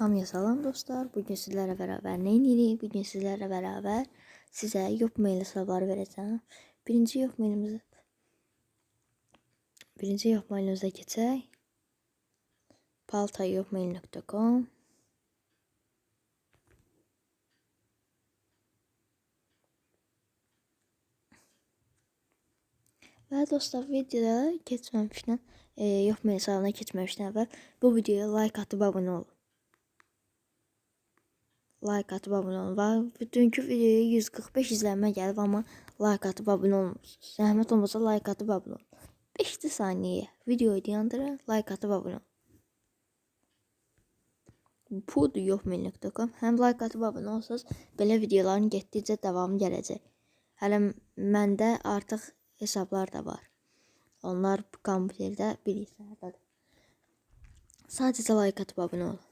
Hamıya salam dostlar. Bugün sizlərlə bərabər nə edirik? Bugün sizlərlə bərabər sizə yox mail hesabları verəcəm. Birinci yox mailimiz Birinci yox mailimizə keçək. paltayoxmail.com Və dostlar videoda keçməmişdən, e, yox mail hesabına keçməmişdən əvvəl bu videoya like atıb abunə olun. Like atıp abone olun. Ve dünkü videoya 145 izlenme geldi ama like atıp abone olmuyorsunuz. Zahmet olmasa like atıp abone olun. 5 saniye videoyu dayandırın, like atıp abone olun. Pudu yox menlik.com Həm like atıb abunə olsanız belə videoların getdikcə davamı gələcək. Hələ məndə artıq hesablar da var. Onlar kompüterdə bilgisayardadır. Sadəcə like atıb abunə olun.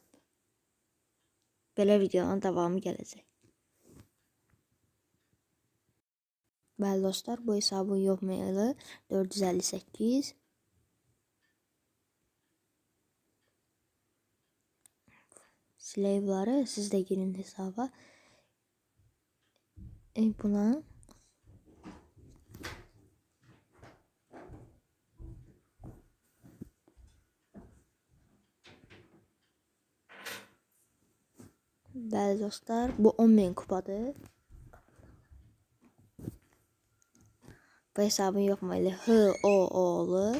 Belə videonun davamı gələcək. Bəli dostlar, bu hesabın yox maili 458 Slave'ları siz de girin hesaba. E, buna Bəli dostlar, bu 10 min kupadır. Bu hesabın elə H O oğlu.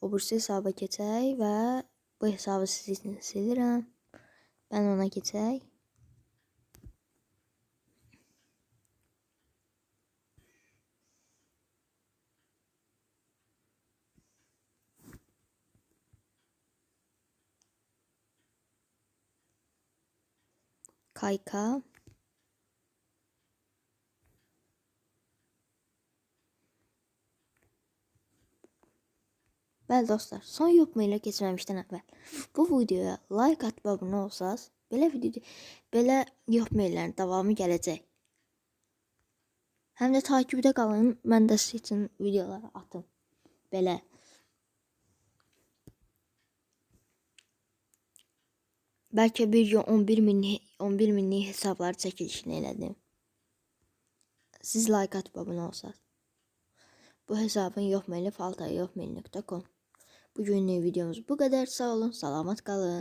O bursa hesaba keçək və bu hesabı siz üçün silirəm. Ben ona keçək. Kayka. Bəli dostlar, son yoxmu ilə keçməmişdən əvvəl bu videoya like atıb abunə olsaz, belə video belə yoxmu illərin davamı gələcək. Həm də takibdə qalın, mən də sizin üçün videolar atım. Belə Belki bir gün 11 min 11 minlik hesablar çəkilişini elədim. Siz like atıp abone olsanız. Bu hesabın yok maili falta yok mail.com. Bugünlük videomuz bu kadar. Sağ olun, salamat kalın.